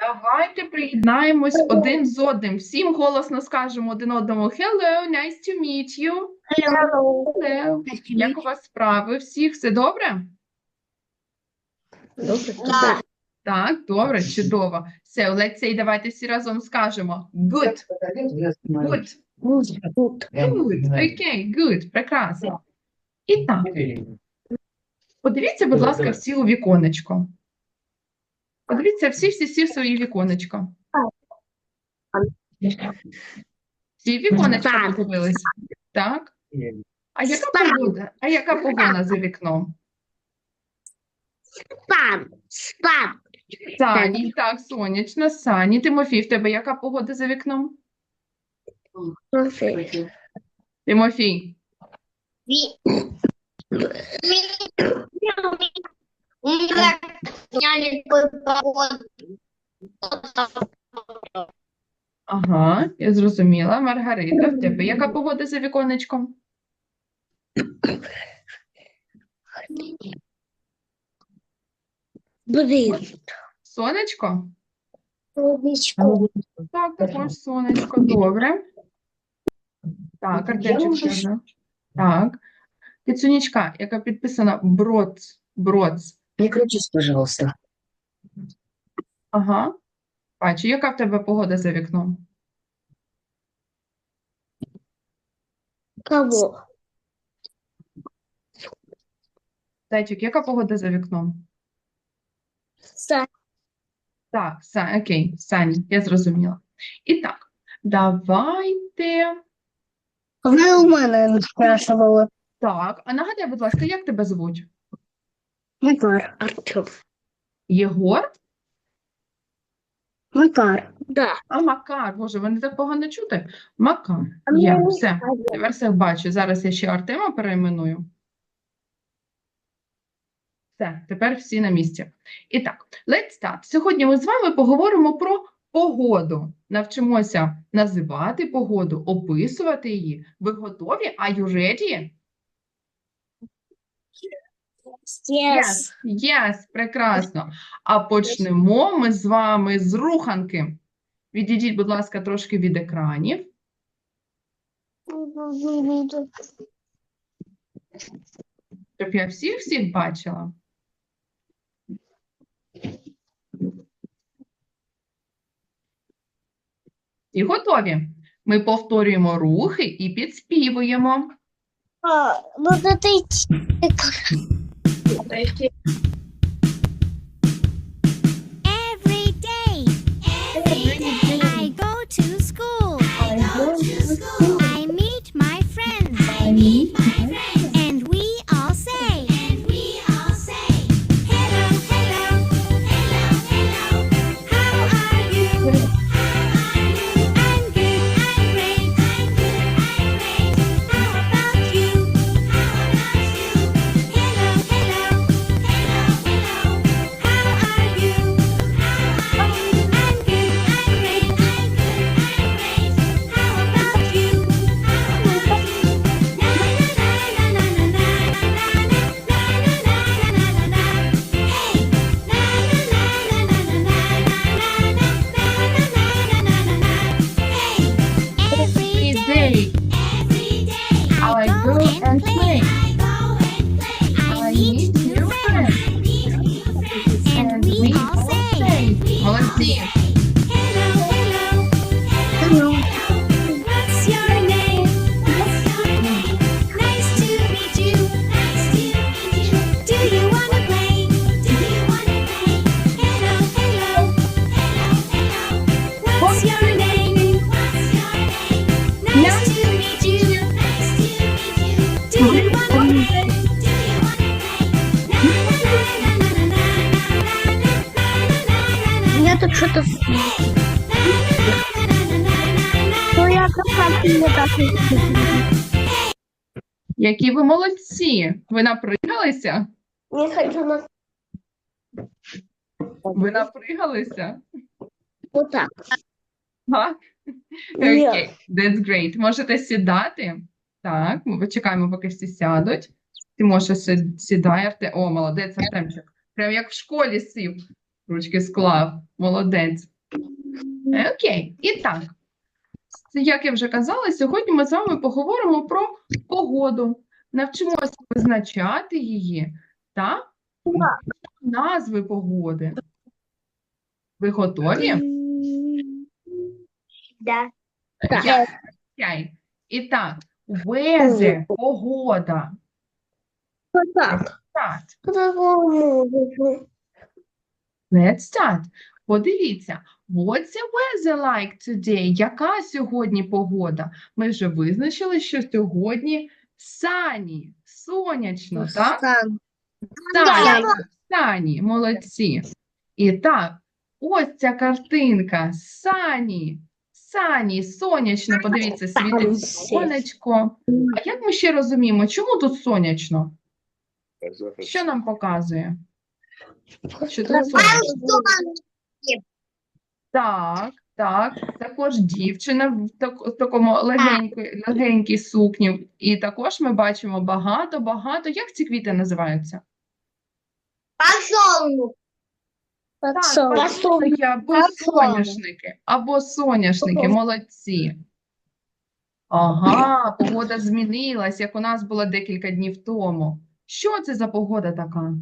Давайте приєднаємось один з одним. Всім голосно скажемо один одному Hello, nice to meet you. Hello. Як у вас справи? Всіх все добре? Да. Так, добре, чудово. Все, let's say, давайте всі разом скажемо. Good, good, good. Окей, good, прекрасно. І так, подивіться, будь ласка, всі у віконечко. Подивіться всі, всі, всі свої віконечко. Всі в віконечко Так. подивились? Так? А яка погода? А яка погода за вікном? Спам. Спам. Сані, так, сонячно. Сані, Тимофій, в тебе яка погода за вікном? Тимофій, У сняли ага, я зрозуміла. Маргарита, в тебе яка погода за віконечком? Блин. Сонечко? Клубничку. Так, також сонечко, добре. Так, Артемчик скаже. Так. Кицунічка, яка підписана Броц, Броц. Не крутись, пожалуйста. Ага. Бачу, яка в тебе погода за вікном? Кого? Зайчик, яка погода за вікном? Са- Так, Са, окей, Сані, я зрозуміла. І так, давайте. Ви у мене спрашивали. Так, а нагадай, будь ласка, як тебе звуть? Макар. Артем. Єгор? Макар. Да. А Макар, боже, мене так погано чути. Макар. А Є, мені все. Тепер всіх бачу. Зараз я ще Артема перейменую. Все, тепер всі на місці. І так, let's start. Сьогодні ми з вами поговоримо про погоду. Навчимося називати погоду, описувати її. Ви готові? Are you ready? Yes. Yes, прекрасно. А почнемо ми з вами з руханки. Відійдіть, будь ласка, трошки від екранів. Щоб я всіх-всіх бачила. І готові. Ми повторюємо рухи і підспівуємо. А, вот reageert Go and play. Ну, я как не так. Які ви молодці! Ви напригалися? Не хочу на... Ви напригалися? Вот так. Так? Ні. Окей, that's great. Можете сідати. Так, ми почекаємо, поки всі сядуть. Ти можеш сі- сідай, Арте. О, молодець, Артемчик. Прям як в школі сів. Ручки склав. Молодець. Е, Окей. І так. Як я вже казала, сьогодні ми з вами поговоримо про погоду. Навчимося визначати її та назви погоди. Ви готові? Да. Я- І так, weather, погода. Так. Let's start. Подивіться, what's the weather like today? Яка сьогодні погода? Ми вже визначили, що сьогодні sunny, сонячно, так? Сам. Sunny, sunny, молодці. І так, ось ця картинка, sunny, sunny, сонячно, подивіться, світить сонечко. А як ми ще розуміємо, чому тут сонячно? Що нам показує? Що тут сонячно? Так, так. Також дівчина в так- в такому легенькій, легенькій сукні. І також ми бачимо багато-багато. Як ці квіти називаються? Подсолнух. Такі або Подсолнух. соняшники, або соняшники, молодці. Ага, погода змінилась, як у нас було декілька днів тому. Що це за погода така?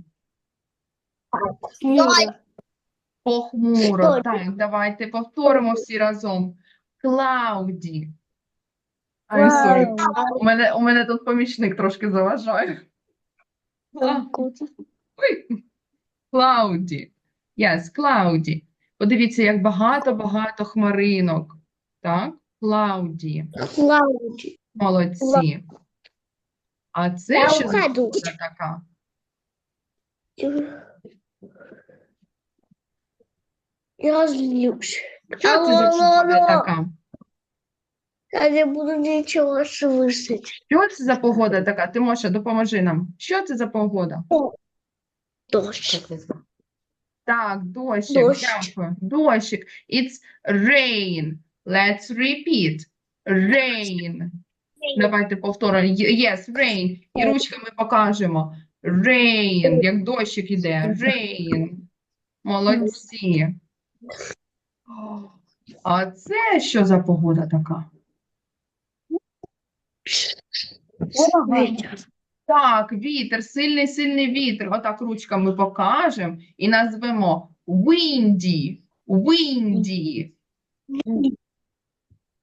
Похмуро. Так, давайте повторимо всі разом. Cloudy. I'm sorry. У мене, у мене тут помічник трошки заважає. Ой. Yes, cloudy. Подивіться, як багато-багато хмаринок. Так? Cloudy. Клауди. Молодці. А це що така? Я злюсь. Що це за погода така? Я не буду ничего слышать. Що це за погода така? Тимоша, допоможи нам. Що це за погода? Дождь. Так, дощик, Дощ. дякую. Дощик. It's rain. Let's repeat. Rain. Давайте повторимо. Ye- Yes, rain. І ручками покажемо. Rain, як дощик іде. Rain. Молодці. А це що за погода така? Так, вітер, сильний, сильний вітер. Отак ручками покажемо і назвемо windy. Windy.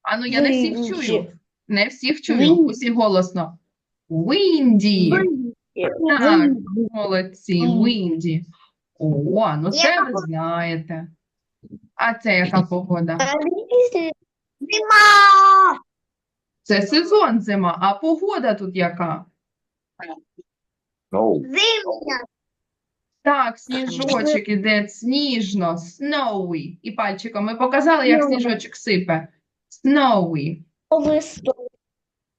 А ну я не всіх чую. Не всіх чую. Усі голосно. Windy. Так, молодці, windy. О, ну це ви знаєте. А це яка погода? Зима. Це сезон зима, а погода тут яка? Зима. Так, сніжочок іде сніжно, snowy. І пальчиком ми показали, як сніжочок сипе. Snowy.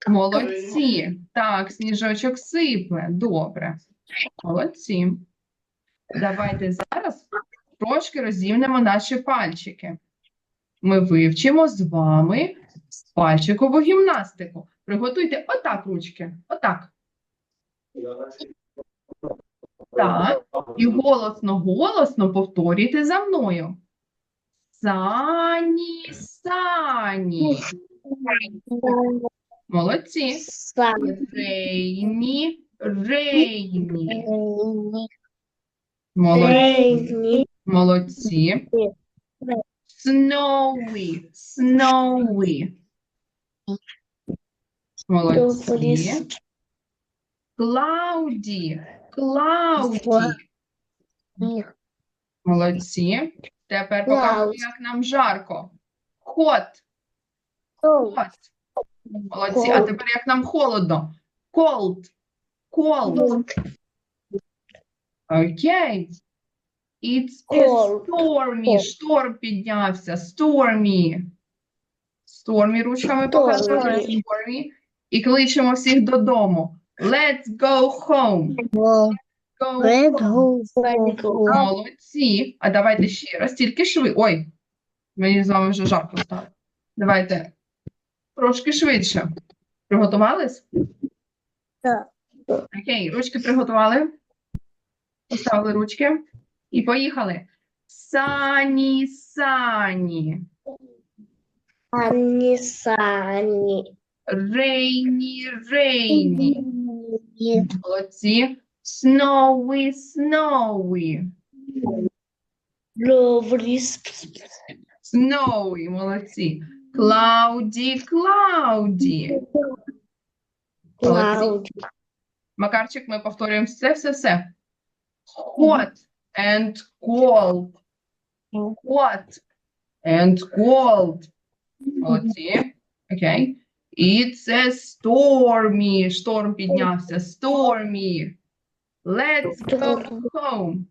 Молодці. Так, сніжочок сипле. Добре. Молодці. Давайте зараз трошки розімнемо наші пальчики. Ми вивчимо з вами пальчикову гімнастику. Приготуйте отак ручки. Отак. Так. І голосно-голосно повторюйте за мною. Сані, сані. Молодці. Рейні, рейні. Молодці. Молодці. Snowy, snowy. Молодці. Cloudy, cloudy. Молодці. Тепер Cloud. як нам жарко. Hot, hot. Молодці. А тепер як нам холодно. Cold, cold. Окей. It's a Cold. stormy. Шторм піднявся. Stormy. Stormy ручками показуємо. Stormy. І кличемо всіх додому. Let's go home. Let's Go home. Молодці. А давайте ще раз, тільки шви. Ой, мені з вами вже жарко стало. Давайте трошки швидше. Приготувались? Так. Окей, ручки приготували. Поставили ручки і поїхали. Сані, сані. Сани, сани. Рейні, рейні. Молодці. Snowy. Ловри, Snowy, молодці. Cloudy, cloudy. Клауди. Макарчик, ми повторюємо все, все, все. Hot and cold. Hot and cold. Молодці. Окей. І це stormy. Шторм піднявся. Stormy. Let's go home.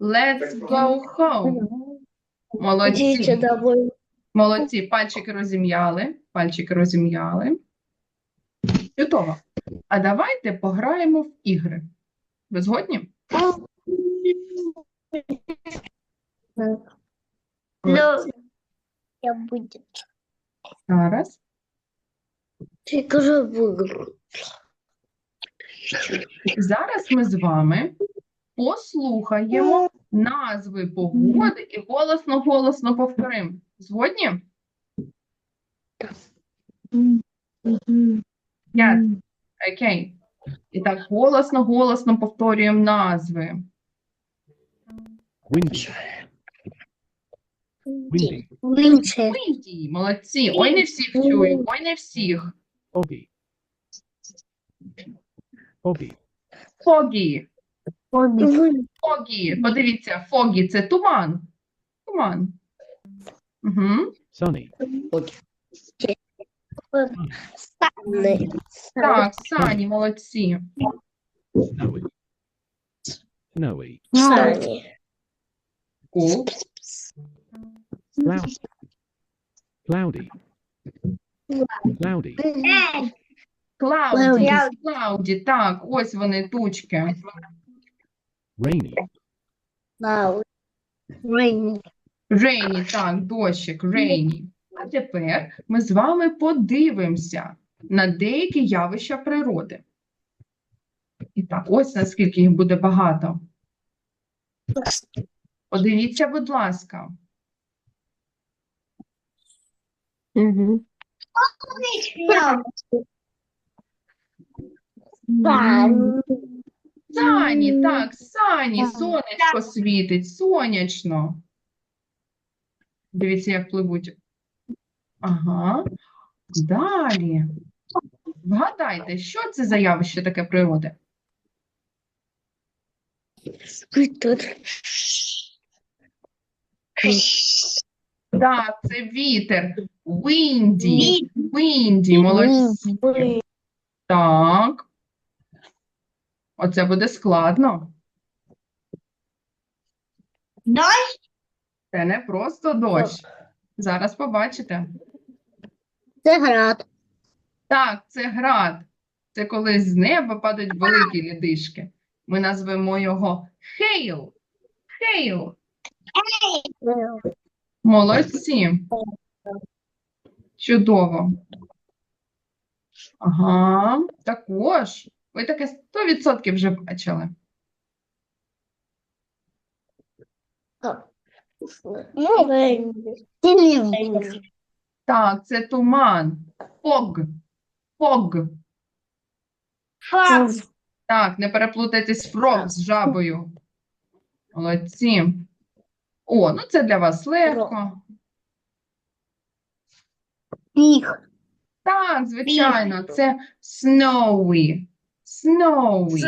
Let's go home. Молодці. Молодці. Пальчики розім'яли. Пальчики розім'яли. Чудово. А давайте пограємо в ігри. Ви згодні? Ну, я будет. Зараз. Игра в игру. Зараз ми з вами послухаємо назви погоди і голосно-голосно повторимо. Згодні? П'ять. Окей. І так голосно-голосно повторюємо назви. Windy. Windy. Winter. Windy, молодці. Ой, не всіх чую, ой, не всіх. Foggy. Foggy. Foggy. Winter. Foggy. Подивіться, foggy – це туман. Туман. Угу. Sunny. Санны. Так, сані, молодці. Snowy. Snowy. Сани. Cool. Cloudy. Cloudy. Cloudy. Cloudy, cloudy, так, ось вони, тучки. Rainy. Cloud. Rain. Rainy, так, дощик, rainy. А тепер ми з вами подивимося на деякі явища природи. І так, ось наскільки їх буде багато. Подивіться, будь ласка. Сані, так, сані, сонечко світить, сонячно. Дивіться, як пливуть. Ага. Далі. Вгадайте, що це за явище таке природи? Витер. Так, це вітер. Windy. Windy, молодці. Так. Оце буде складно. Це не просто дощ. Зараз побачите. Це град. Так, це град. Це коли з неба падають великі лідишки. Ми назвемо його hail. Hail. Молодці. Чудово. Ага, також. Ви таке 100% вже бачили. Так, це туман. Фог. Фог. Так, не переплутайте з фрог з жабою. Молодці. О, ну це для вас легко. Пих. Так, звичайно, це snowy. Snowy.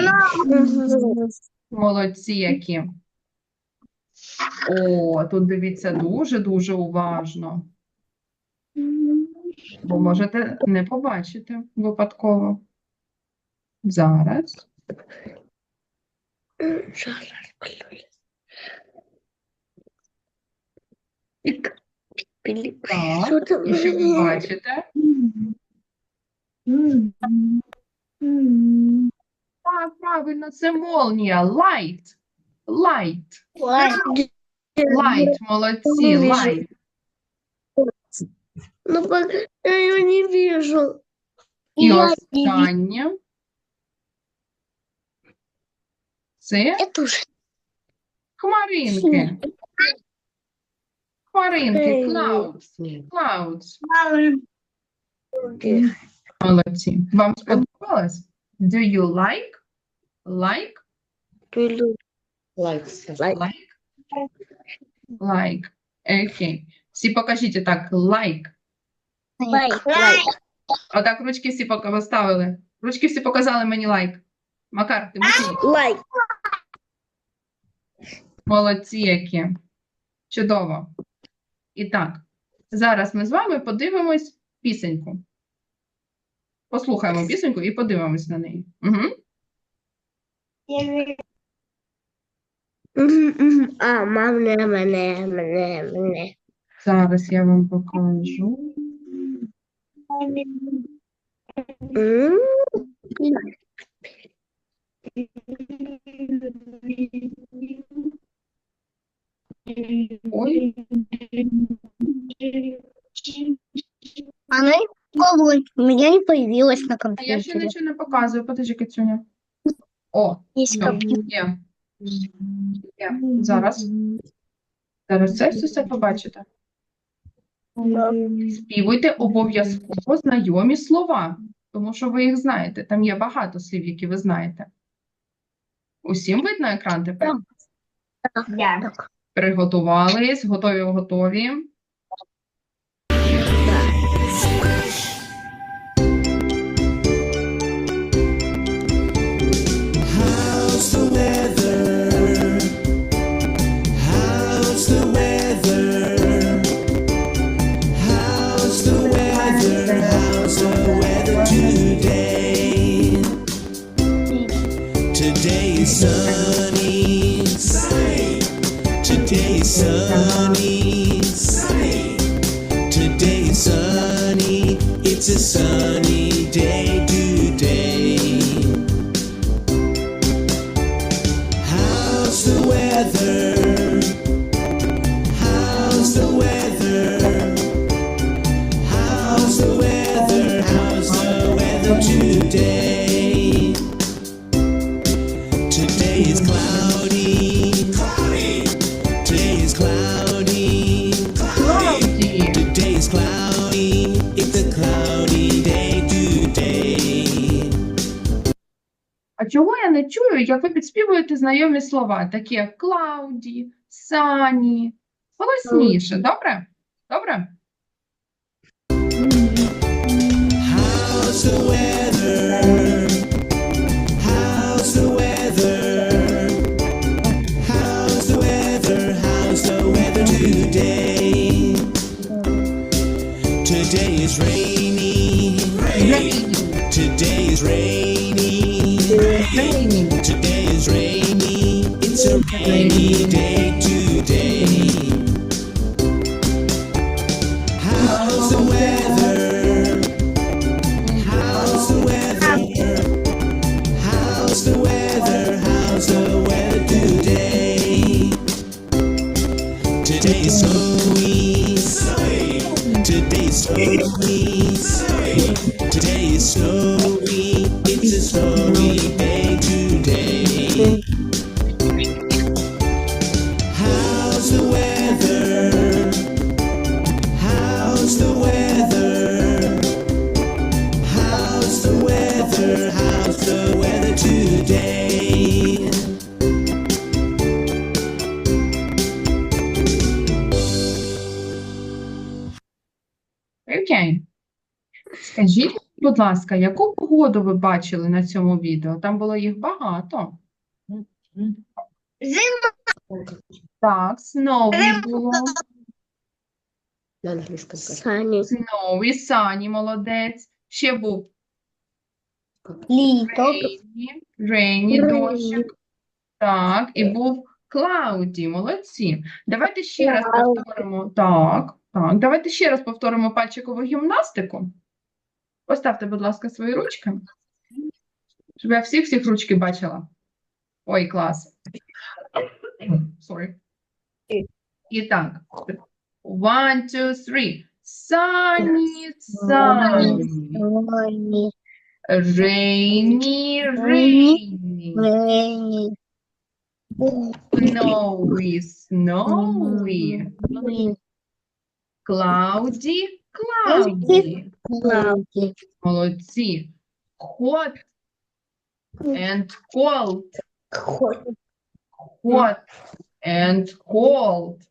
Молодці які. О, тут дивіться дуже-дуже уважно, бо можете не побачити випадково. Зараз. Так, що ви бачите? Так, правильно, це молнія. Light. Light. Light, молодці, light. Ну, пока я ее не вижу. І Я останнє. Це хмаринки. Хмаринки, clouds, clouds. Молодці. Вам сподобалось? Do you like? Like? Like? Like. Окей. Всі покажіть так, like. Лайк. Лайк. Отак ручки всі поставили. Ручки всі показали мені лайк. Макар, ти мені. Лайк. Молодці які. Чудово. І так, зараз ми з вами подивимось пісеньку. Послухаємо пісеньку і подивимось на неї. Угу. А, мене, мене, мене, мене. Зараз я вам покажу. Ой, Она попробуй. У меня не появилась на а я ще компьютере. нічого не показую. Подожди, Кицюня. О, Есть компьютер. Є. Є. Зараз. Зараз це все, все побачите. Співуйте обов'язково знайомі слова, тому що ви їх знаєте. Там є багато слів, які ви знаєте. Усім видно екран тепер? Так. Приготувались, готові, готові. How's the weather? Не чую, як ви підспівуєте знайомі слова, такі як Клауді, Сані. Голосніше, добре? Добре? How's the weather? How's the weather? How's the weather? How's the weather today? Today is rainy. Rain. Today is rainy. Rain. Today is rainy. It's a rainy day будь ласка, яку погоду ви бачили на цьому відео? Там було їх багато. Так, snowy було. Сани. Snowy, Sunny, молодець. Ще був Лито. Rainy, Rainy, дощик. Так, і був Cloudy, молодці. Давайте ще раз повторимо. Так, так. Давайте ще раз повторимо пальчикову гімнастику. Поставте, будь ласка, свої ручки. Щоб я всіх-всіх ручки бачила. Ой, клас. Sorry. І так. One, two, three. Sunny, sunny. Сани. Rainy, rainy. Рейни. Snowy, snowy. Cloudy, cloudy. Cloudy. Молодці. Hot and cold. Hot. Hot and cold.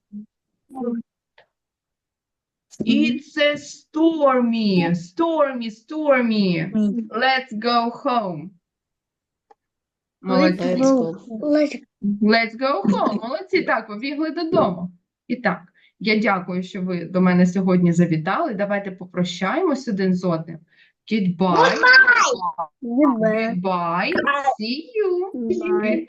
It's a stormy, stormy, stormy. Let's go home. Молодці. Let's Let's go home. Молодці. Так, побігли додому. І так, Я дякую, що ви до мене сьогодні завітали. Давайте попрощаємось один з одним. Goodbye. Goodbye. Goodbye. See you. Goodbye.